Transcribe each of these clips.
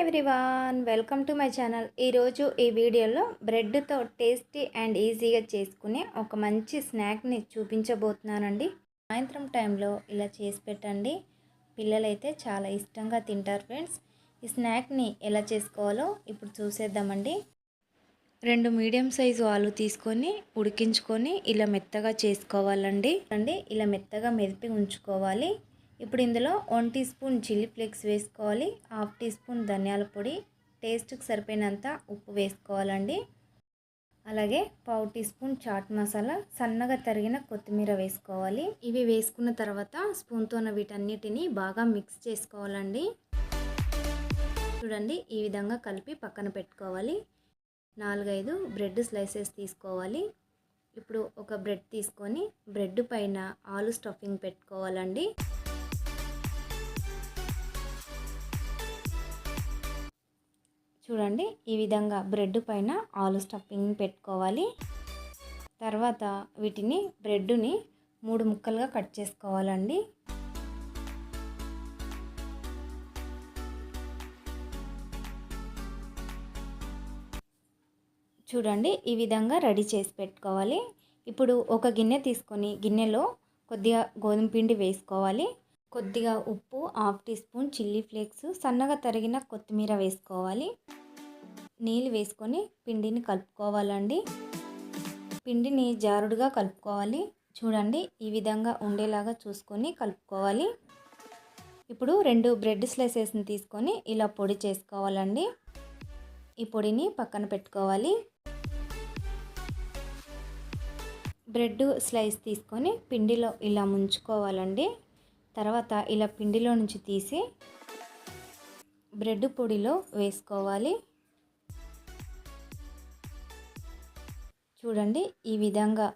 Everyone welcome to my channel ఈరోజు ఈ వీడియోలో బ్రెడ్తో టేస్టీ అండ్ ఈజీగా చేసుకునే ఒక మంచి స్నాక్ని చూపించబోతున్నానండి. సాయంత్రం టైంలో ఇలా చేసి పెట్టండి. పిల్లలైతే చాలా ఇష్టంగా తింటారు ఫ్రెండ్స్ ఈ స్నాక్ని ఎలా చేసుకోవాలో ఇప్పుడు చూసేద్దామండి. రెండు మీడియం సైజు ఆలు తీసుకొని ఉడికించుకొని ఇలా మెత్తగా చేసుకోవాలండి. అండి ఇలా మెత్తగా మెదిపి ఉంచుకోవాలి. ఇప్పుడు ఇందులో one teaspoon chilli flakes వేసుకోవాలి హాఫ్ టీ స్పూన్ ధనియాల పొడి టేస్ట్కి సరిపోయినంత ఉప్పు వేసుకోవాలండి. అలాగే పావు టీ స్పూన్ చాట్ మసాలా సన్నగా తరిగిన కొత్తిమీర వేసుకోవాలి. ఇవి వేసుకున్న తర్వాత స్పూన్తో వీటన్నిటిని బాగా మిక్స్ చేసుకోవాలండి. చూడండి ఈ విధంగా కలిపి పక్కన పెట్టుకోవాలి. నాలుగైదు బ్రెడ్ స్లైసెస్ తీసుకోవాలి. ఇప్పుడు ఒక బ్రెడ్ తీసుకొని బ్రెడ్ పైన ఆలు స్టఫింగ్ పెట్టుకోవాలండి. చూడండి ఈ విధంగా బ్రెడ్ పైన ఆలు స్టఫింగ్ పెట్టుకోవాలి. తర్వాత వీటిని బ్రెడ్ని మూడు ముక్కలుగా కట్ చేసుకోవాలండి. చూడండి ఈ విధంగా రెడీ చేసి పెట్టుకోవాలి. ఇప్పుడు ఒక గిన్నె తీసుకొని గిన్నెలో కొద్దిగా గోధుమ పిండి వేసుకోవాలి. కొద్దిగా ఉప్పు half teaspoon chilli flakes సన్నగా తరిగిన కొత్తిమీర వేసుకోవాలి. నీళ్ళు వేసుకొని పిండిని కలుపుకోవాలండి. పిండిని జారుడుగా కలుపుకోవాలి. చూడండి ఈ విధంగా ఉండేలాగా చూసుకొని కలుపుకోవాలి. ఇప్పుడు రెండు బ్రెడ్ స్లైసెస్ని తీసుకొని ఇలా పొడి చేసుకోవాలండి. ఈ పొడిని పక్కన పెట్టుకోవాలి. బ్రెడ్ స్లైస్ తీసుకొని పిండిలో ఇలా ముంచుకోవాలండి. తర్వాత ఇలా పిండిలో నుంచి తీసి బ్రెడ్ పొడిలో వేసుకోవాలి. చూడండి ఈ విధంగా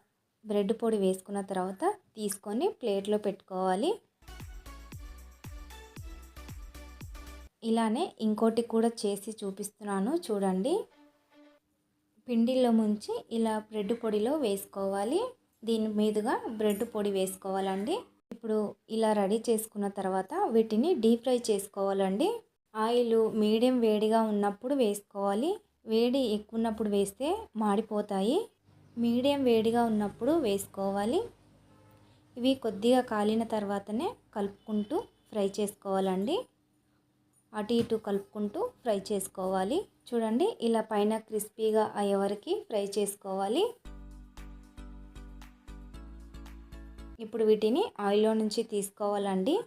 బ్రెడ్ పొడి వేసుకున్న తర్వాత తీసుకొని ప్లేట్లో పెట్టుకోవాలి. ఇలానే ఇంకోటి కూడా చేసి చూపిస్తున్నాను చూడండి. పిండిలో ముంచి ఇలా బ్రెడ్ పొడిలో వేసుకోవాలి. దీని మీదుగా బ్రెడ్ పొడి వేసుకోవాలండి. ఇప్పుడు ఇలా రెడీ చేసుకున్న తర్వాత వీటిని డీప్ ఫ్రై చేసుకోవాలండి. ఆయిల్ మీడియం వేడిగా ఉన్నప్పుడు వేసుకోవాలి. వేడి ఎక్కువ ఉన్నప్పుడు వేస్తే మాడిపోతాయి. మీడియం వేడిగా ఉన్నప్పుడు వేసుకోవాలి. ఇవి కొద్దిగా కాలిన తర్వాతనే కలుపుకుంటూ ఫ్రై చేసుకోవాలండి. అటు ఇటు కలుపుకుంటూ ఫ్రై చేసుకోవాలి. చూడండి ఇలా పైన క్రిస్పీగా అయ్యే వరకు ఫ్రై చేసుకోవాలి. ఇప్పుడు వీటిని ఆయిల్లో నుంచి తీసుకోవాలండి.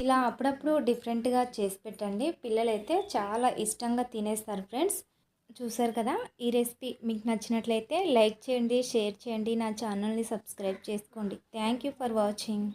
ఇలా అప్పుడప్పుడు డిఫరెంట్గా చేసి పెట్టండి. పిల్లలైతే చాలా ఇష్టంగా తినేస్తారు ఫ్రెండ్స్. చూసారు కదా? ఈ రెసిపీ మీకు నచ్చినట్లయితే లైక్ చేయండి షేర్ చేయండి. నా ఛానల్ని సబ్స్క్రైబ్ చేసుకోండి. Thank you for watching.